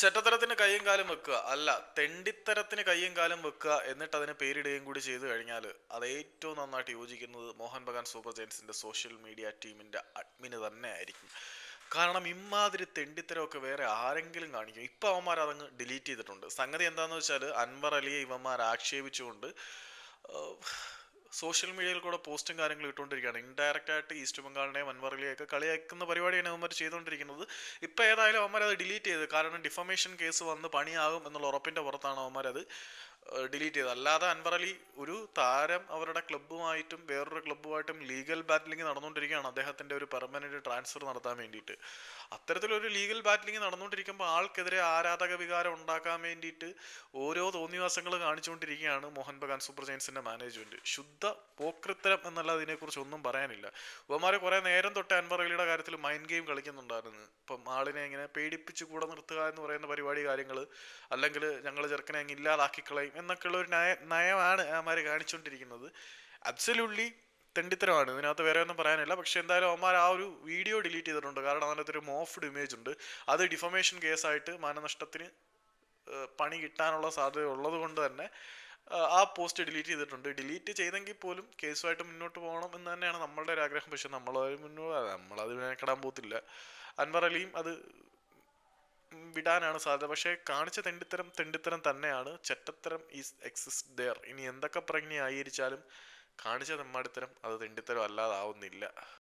ചെറ്റത്തരത്തിന് കയ്യും കാലും വെക്കുക. അല്ല തെണ്ടിത്തരത്തിന് കയ്യും കാലും വെക്കുക എന്നിട്ട് അതിന് പേരിടുകയും കൂടി ചെയ്തു കഴിഞ്ഞാൽ അത് ഏറ്റവും നന്നായിട്ട് യോജിക്കുന്നത് മോഹൻ ബഗാൻ സൂപ്പർ ജയൻസിന്റെ സോഷ്യൽ മീഡിയ ടീമിന്റെ അഡ്മിന് തന്നെ ആയിരിക്കും കാരണം ഇമാതിരി തെണ്ടിത്തരമൊക്കെ വേറെ ആരെങ്കിലും കാണിക്കും. ഇപ്പം അവന്മാർ അതങ്ങ് ഡിലീറ്റ് ചെയ്തിട്ടുണ്ട്. സംഗതി എന്താണെന്ന് വെച്ചാൽ അൻവർ അലിയെ ഇവന്മാർ ആക്ഷേപിച്ചുകൊണ്ട് സോഷ്യൽ മീഡിയയിൽ കൂടെ പോസ്റ്റും കാര്യങ്ങളും ഇട്ടുകൊണ്ടിരിക്കുകയാണ്. ഇൻഡയറക്റ്റ് ആയിട്ട് ഈസ്റ്റ് ബംഗാളിനെയും അൻവർ അലിയൊക്കെ കളിയാക്കുന്ന പരിപാടിയാണ് അവന്മാർ ചെയ്തുകൊണ്ടിരിക്കുന്നത്. ഇപ്പോൾ ഏതായാലും അവന്മാർ അത് ഡിലീറ്റ് ചെയ്ത് കാരണം ഡിഫമേഷൻ കേസ് വന്ന് പണിയാകും എന്നുള്ള ഉറപ്പിന്റെ പുറത്താണ് അവന്മാർ അത് ഡിലീറ്റ് ചെയ്തത്. അല്ലാതെ അൻവർ അലി ഒരു താരം അവരുടെ ക്ലബ്ബുമായിട്ടും വേറൊരു ക്ലബ്ബുമായിട്ടും ലീഗൽ ബാറ്റിലിംഗ് നടന്നുകൊണ്ടിരിക്കുകയാണ്. അദ്ദേഹത്തിന്റെ ഒരു പെർമനന്റ് ട്രാൻസ്ഫർ നടത്താൻ വേണ്ടിയിട്ട്. അത്തരത്തിലൊരു ലീഗൽ ബാറ്റിലിംഗ് നടന്നുകൊണ്ടിരിക്കുമ്പോൾ ആൾക്കെതിരെ ആരാധക വികാരം ഉണ്ടാക്കാൻ വേണ്ടിയിട്ട് ഓരോ തോന്നിവാസങ്ങൾ കാണിച്ചുകൊണ്ടിരിക്കുകയാണ് മോഹൻ ബഗാൻ സൂപ്പർ ജയൻസിന്റെ മാനേജ്മെന്റ്. ശുദ്ധ പോക്രിത്തരം എന്നല്ല ഇതിനെക്കുറിച്ച് ഒന്നും പറയാനില്ല. ഇവന്മാർ കുറേ നേരം തൊട്ട് അൻവർ അലിയുടെ കാര്യത്തിൽ മൈൻഡ് ഗെയിം കളിക്കുന്നുണ്ടായിരുന്നു. ഇപ്പം ആളിനെ ഇങ്ങനെ പേടിപ്പിച്ച് കൂടെ നിർത്തുക എന്ന് പറയുന്ന പരിപാടി കാര്യങ്ങൾ അല്ലെങ്കിൽ ഞങ്ങൾ ചെറുക്കനെ അങ്ങ് ഇല്ലാതാക്കി കളയും എന്നൊക്കെയുള്ള ഒരു നയ നയമാണ് അവന്മാർ കാണിച്ചുകൊണ്ടിരിക്കുന്നത് അബ്സല്യൂട്ട്ലി തെണ്ടിത്തരമാണ്. ഇതിനകത്ത് വേറെ ഒന്നും പറയാനില്ല. പക്ഷെ എന്തായാലും അവന്മാർ ആ ഒരു വീഡിയോ ഡിലീറ്റ് ചെയ്തിട്ടുണ്ട്. കാരണം അതിനകത്ത് ഒരു മോഫ്ഡ് ഇമേജ് ഉണ്ട്. അത് ഡിഫമേഷൻ കേസായിട്ട് മാനനഷ്ടത്തിന് പണി കിട്ടാനുള്ള സാധ്യത ഉള്ളത് കൊണ്ട് തന്നെ ആ പോസ്റ്റ് ഡിലീറ്റ് ചെയ്തിട്ടുണ്ട്. ഡിലീറ്റ് ചെയ്തെങ്കിൽ പോലും കേസുമായിട്ട് മുന്നോട്ട് പോകണം എന്ന് തന്നെയാണ് നമ്മളുടെ ഒരു ആഗ്രഹം. പക്ഷെ നമ്മൾ മുന്നോട്ട് നമ്മളത് കിടാൻ പോകത്തില്ല. അൻവർ അലിയും അത് വിടാനാണ് സാധ്യത. പക്ഷേ കാണിച്ച തെണ്ടിത്തരം തെണ്ടിത്തരം തന്നെയാണ്. ചെറ്റത്തരം ഈസ് എക്സിസ്റ്റ് ദെയർ ഇനി എന്തൊക്കെ പ്രജ്ഞ ആയിരിച്ചാലും കാണിച്ച തെമ്മാടിത്തരം അത് തെണ്ടിത്തരം അല്ലാതാവുന്നില്ല.